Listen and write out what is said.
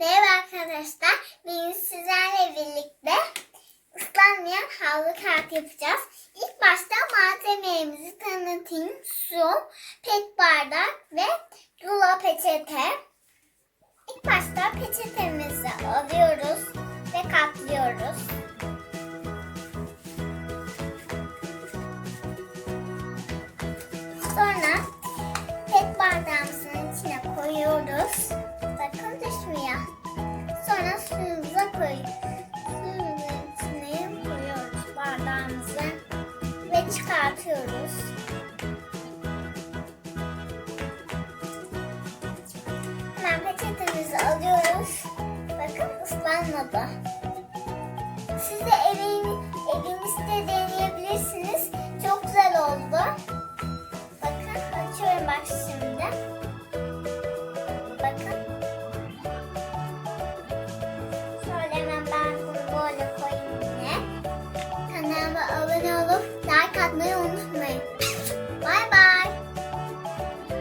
Merhaba arkadaşlar. Bugün sizlerle birlikte ıslanmayan havlu kağıt yapacağız. İlk başta malzemelerimizi tanıtayım. Su, pet bardak ve rulo peçete. İlk başta peçetemizi alıyoruz ve katlıyoruz. Sonra pet bardağımızın içine koyuyoruz. Suyumuza koy. Suyumuzun içine koyuyoruz bardağımızı ve çıkartıyoruz. Hemen alıyoruz. Bakın ıslanmadı. Siz de evin, evinizde deneyebilirsiniz. Çok güzel oldu. Bakın açıyorum bak şimdi.